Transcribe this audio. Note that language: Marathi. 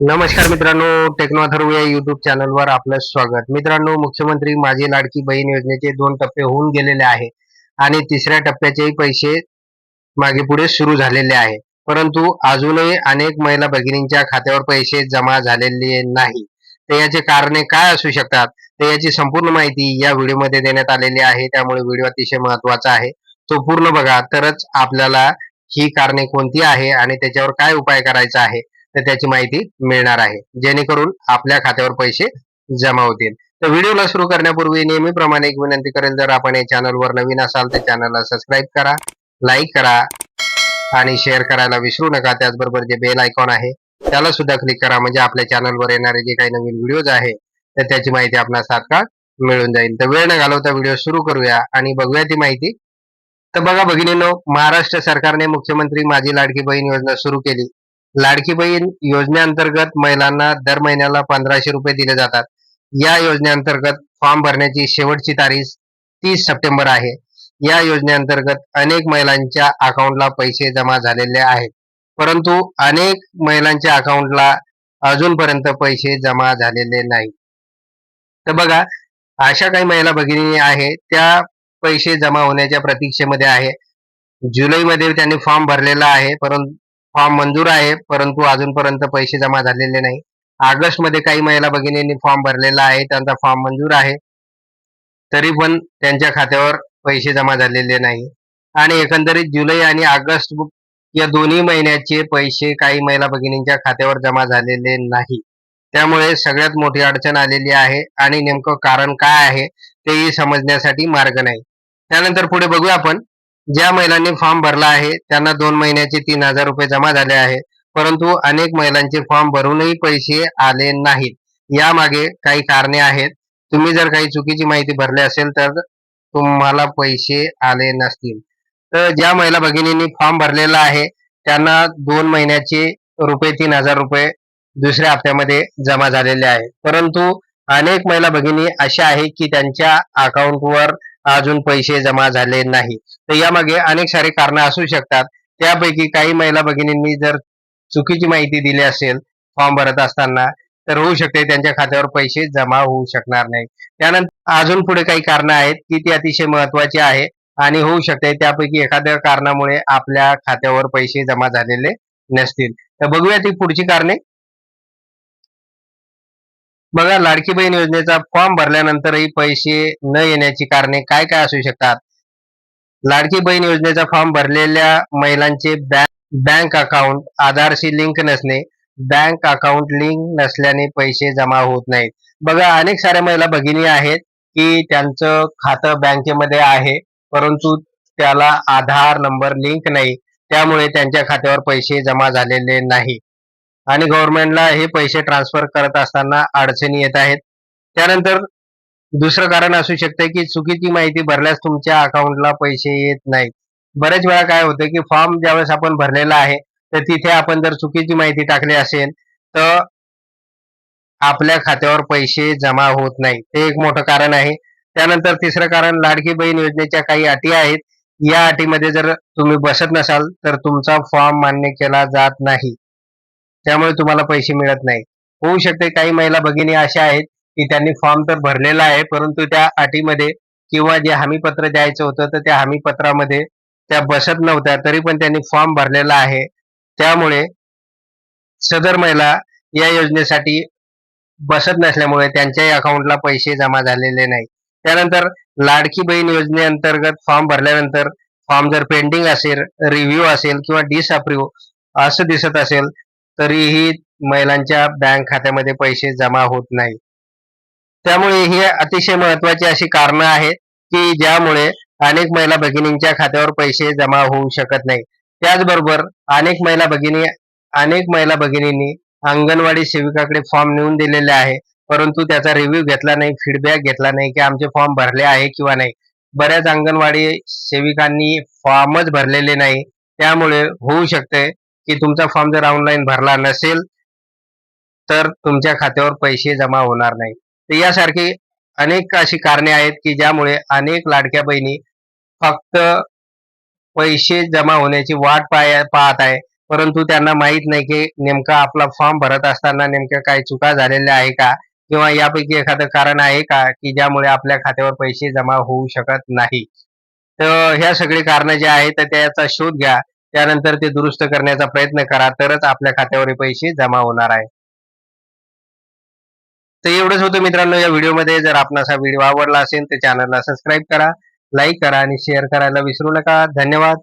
नमस्कार मित्रांनो टेक्नॉथर्व या युट्यूब चॅनलवर आपलं स्वागत. मित्रांनो मुख्यमंत्री माझी लाडकी बहीण योजनेचे दोन टप्पे होऊन गेलेले आहे आणि तिसऱ्या टप्प्याचेही पैसे मागे पुढे सुरू झालेले आहे. परंतु अजूनही अनेक महिला भगिनींच्या खात्यावर पैसे जमा झालेले नाही. तर याचे कारणे काय असू शकतात? तर याची संपूर्ण माहिती या व्हिडिओमध्ये देण्यात आलेली आहे. त्यामुळे व्हिडिओ अतिशय महत्त्वाचा आहे. तो पूर्ण बघा. तरच आपल्याला ही कारणे कोणती आहे आणि त्याच्यावर काय उपाय करायचा आहे? तर त्याची माहिती मिळणार आहे. जेणेकरून आपल्या खात्यावर पैसे जमा होतील. तर व्हिडिओला सुरू करण्यापूर्वी नेहमीप्रमाणे एक विनंती करेल जर आपण या चॅनलवर नवीन असाल तर चॅनलला सबस्क्राईब करा लाईक करा आणि शेअर करायला विसरू नका. त्याचबरोबर जे बेल आयकॉन आहे त्याला सुद्धा क्लिक करा. म्हणजे आपल्या चॅनलवर येणारे जे काही नवीन व्हिडिओज आहे तर त्याची माहिती आपणास तात्काळ मिळून जाईल. तर वेळ न घालवता व्हिडिओ सुरू करूया आणि बघूया ती माहिती. तर बघा भगिनीनो महाराष्ट्र सरकारने मुख्यमंत्री माझी लाडकी बहीण योजना सुरू केली. लाडकी बहीण योजनेअंतर्गत महिलांना दर महिन्याला पंधराशे रुपये दिले जातात. या योजनेअंतर्गत फॉर्म भरण्याची शेवटची तारीख तीस सप्टेंबर आहे. या योजनेअंतर्गत अनेक महिलांच्या अकाउंटला पैसे जमा झालेले आहेत. परंतु अनेक महिलांच्या अकाउंटला अजूनपर्यंत पैसे जमा झालेले नाही. तर बघा अशा काही महिला भगिनी आहे त्या पैसे जमा होण्याच्या प्रतीक्षेमध्ये आहे. जुलैमध्ये त्यांनी फॉर्म भरलेला आहे परंतु फॉर्म मंजूर आहे परंतु अजूनपर्यंत पैसे जमा झालेले नाही. ऑगस्टमध्ये काही महिला भगिनींनी फॉर्म भरलेला आहे त्यांचा फॉर्म मंजूर आहे. तरी पण त्यांच्या खात्यावर पैसे जमा झालेले नाही. आणि एकंदरीत जुलै आणि ऑगस्ट या दोन्ही महिन्याचे पैसे काही महिला भगिनींच्या खात्यावर जमा झालेले नाही. त्यामुळे सगळ्यात मोठी अडचण आलेली आहे आणि नेमकं कारण काय आहे तेही समजण्यासाठी मार्ग नाही. त्यानंतर पुढे बघूया आपण. ज्या महिलांनी फॉर्म भरला आहे त्यांना दोन महिन्याचे तीन हजार रुपये जमा झाले आहे. परंतु अनेक महिलांचे फॉर्म भरूनही पैसे आले नाहीत. यामागे काही कारणे आहेत. तुम्ही जर काही चुकीची माहिती भरली असेल तर तुम्हाला पैसे आले नसतील. तर ज्या महिला भगिनींनी फॉर्म भरलेला आहे त्यांना दोन महिन्याचे रुपये तीन हजार रुपये दुसऱ्या हप्त्यामध्ये जमा झालेले आहे. परंतु अनेक महिला भगिनी अशा आहे की त्यांच्या अकाउंटवर अजून पैसे जमा झाले नाही. तर यामागे अनेक सारे कारण असू शकतात. त्यापैकी काही महिला भगिनींनी जर चुकीची माहिती दिली असेल फॉर्म भरत असताना तर होऊ शकते त्यांच्या खात्यावर पैसे जमा होऊ शकणार नाही. त्यानंतर अजून पुढे काही कारण आहेत की ती अतिशय महत्वाची आहे आणि होऊ शकते. त्यापैकी एखाद्या कारणामुळे आपल्या खात्यावर पैसे जमा झालेले नसतील. तर बघूया ती पुढची कारणे. बघा लाडकी बहीण योजनेचा फॉर्म भरल्यानंतरही पैसे न येण्याची कारणे काय काय असू शकतात? लाडकी बहीण योजनेचा फॉर्म भरलेल्या महिलांचे बँक अकाउंट आधारशी लिंक नसणे बँक अकाउंट लिंक नसल्याने पैसे जमा होत नाहीत. बघा अनेक साऱ्या महिला भगिनी आहेत की त्यांचं खातं बँकेमध्ये आहे परंतु त्याला आधार नंबर लिंक नाही. त्यामुळे त्यांच्या खात्यावर पैसे जमा झालेले नाही. आणि गव्हर्नमेंटला हे पैसे ट्रान्सफर करत असताना अडचणी येत आहेत. त्यानंतर दुसरं कारण असू शकतं की चुकीची माहिती भरल्यास तुमच्या अकाउंटला पैसे येत नाहीत. बरेच वेळा काय होतं की फॉर्म ज्यावेळेस आपण भरलेला आहे तर तिथे आपण जर चुकीची माहिती टाकली असेल तर आपल्या खात्यावर पैसे जमा होत नाही ते एक मोठं कारण आहे. त्यानंतर तिसरं कारण लाडकी बहीण योजनेच्या काही अटी आहेत. या अटीमध्ये जर तुम्ही बसत नसाल तर तुमचा फॉर्म मान्य केला जात नाही. त्यामुळे तुम्हाला पैसे मिळत नाही. होऊ शकते काही महिला भगिनी अशा आहेत की त्यांनी फॉर्म तर भरलेला आहे परंतु त्या अटीमध्ये किंवा जे हमीपत्र द्यायचं होतं तर त्या हमीपत्रामध्ये त्या बसत नव्हत्या तरी पण त्यांनी फॉर्म भरलेला आहे. त्यामुळे सदर महिला या योजनेसाठी बसत नसल्यामुळे त्यांच्याही अकाउंटला पैसे जमा झालेले नाही. त्यानंतर लाडकी बहीण योजनेअंतर्गत फॉर्म भरल्यानंतर फॉर्म जर पेंडिंग असेल रिव्ह्यू असेल किंवा डिसअप्रूव्ह असं दिसत असेल तरीही महिलांच्या बँक खात्यामध्ये पैसे जमा होत नाही. त्यामुळे ही अतिशय महत्वाची अशी कारणं आहेत की ज्यामुळे अनेक महिला भगिनींच्या खात्यावर पैसे जमा होऊ शकत नाही. त्याचबरोबर अनेक महिला भगिनी अनेक महिला भगिनींनी अंगणवाडी सेविकाकडे फॉर्म नेऊन दिलेले आहे. परंतु त्याचा रिव्ह्यू घेतला नाही फीडबॅक घेतला नाही की आमचे फॉर्म भरले आहे किंवा नाही. बऱ्याच अंगणवाडी सेविकांनी फॉर्मच भरलेले नाही. त्यामुळे होऊ शकते की तुमचा फॉर्म जर ऑनलाईन भरला नसेल तर तुमच्या खात्यावर पैसे जमा होणार नाही. तर यासारखी अनेक अशी कारणे आहेत की ज्यामुळे अनेक लाडक्या बहिणी फक्त पैसे जमा होण्याची वाट पाय पाहत आहे. परंतु त्यांना माहीत नाही की नेमका आपला फॉर्म भरत असताना नेमक्या काही चुका झालेल्या आहे का? किंवा यापैकी एखादं कारण आहे का की ज्यामुळे आपल्या खात्यावर पैसे जमा होऊ शकत नाही? तर ह्या सगळी कारणं जे आहेत तर त्याचा शोध घ्या. त्यानंतर ते दुरुस्त करण्याचा प्रयत्न करा तरच आपल्या खात्यावर पैसे जमा होणार आहे तर एवढंच होतं मित्रांनो या व्हिडिओमध्ये. जर आपणास हा व्हिडिओ आवडला असेल तर चॅनलला सबस्क्राईब करा लाईक करा आणि शेअर करायला विसरू नका. धन्यवाद.